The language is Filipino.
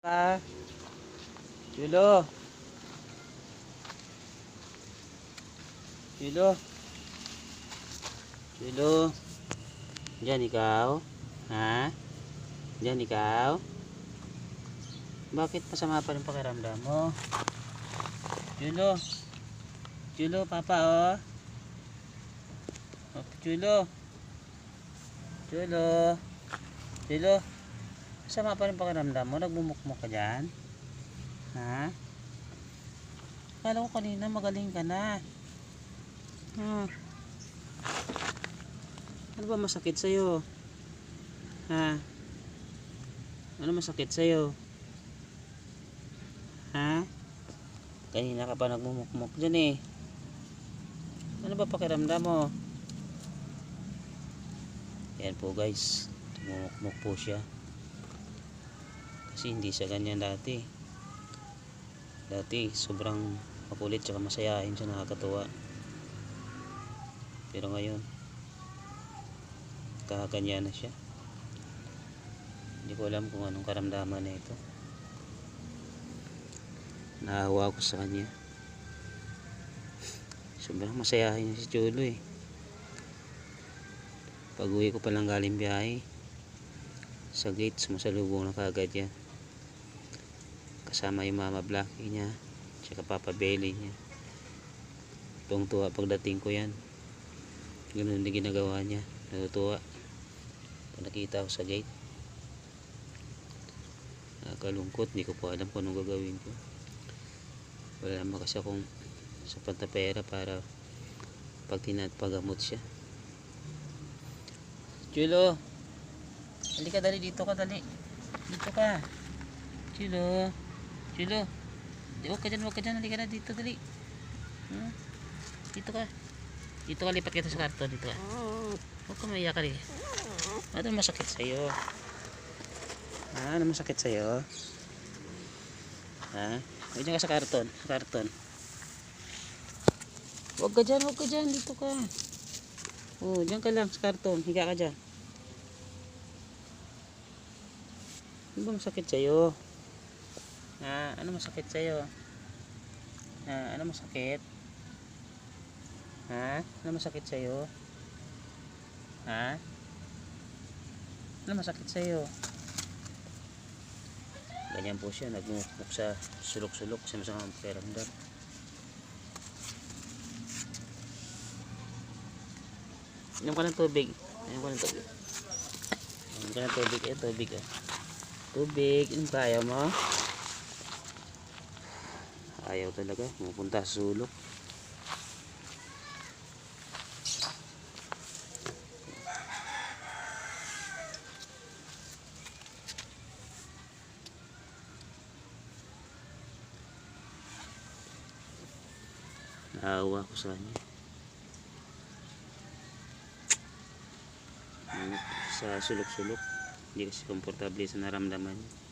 Ka. Julo. Julo. Julo. Diyan ikaw? Ha? Diyan ikaw? Bakit masama pa rin pakiramdam mo? Julo. Julo, papa oh. Oh, Julo. Julo. Masama pa rin pakiramdam mo? Nagmumukmuk ka dyan? Ha? Kala ko kanina magaling ka na. Hmm. Ano ba masakit sa'yo? Ha? Ano masakit sa'yo? Ha? Kanina ka pa nagmumukmuk dyan eh. Ano ba pakiramdam mo? Yan po guys. Tumumukmuk po siya. Kasi hindi siya ganyan dati. Dati sobrang makulit tsaka masayahin siya nakakatuwa. Pero ngayon kakaganyan na siya. Hindi ko alam kung anong karamdaman na ito. Naawa ko sa kanya. Sobrang masayahin si Chulo eh. Pag uwi ko palang galing biyahe, sa gate, sumasalubong na kagad yan. Kasama yung mama Blackie niya, tsaka Papa Belly niya. Tuwang tuwa pagdating ko yan. Ganun din ginagawa niya. Natutuwa. Pag nakita ko sa gate. Nakakalungkot. Hindi ko po alam kung anong gagawin ko. Wala naman kasi akong sapat na pera para pag tinatpagamot siya. Chulo! Halika dali dito ka dali. Dito ka. Chulo. Di, Huwag ka dyan, huwag ka dyan. Halika na dito dali. Hmm? Dito ka. Dito ka lipat kita sa karton. Dito ka. Huwag ka maiyak ka rin. Ano masakit sa'yo? Ano masakit sa'yo? Ha? Huwag dyan ka sa karton. Sa karton. Huwag ka dyan, huwag ka dyan. Dito ka. Oh, dyan ka lang sa karton. Higa ka dyan. Ano ba masakit sa'yo? Ha? Ano masakit sa'yo? Ha? Ano masakit? Ha? Ano masakit sa'yo? Ha? Ano masakit sa'yo? Ganyan po siya, nagmumukmuk sa sulok-sulok sa masamang pakiramdam. Inom ka ng tubig. Inom ka ng tubig. Inom ka ng tubig. Eh, tubig eh. Tubig. Inom ka. Ayaw mo? Ayaw talaga. Pupunta sa sulok. Naawa ko sa kanya. Sa sulok-sulok. Hindi kasi komportable sa naramdaman niya.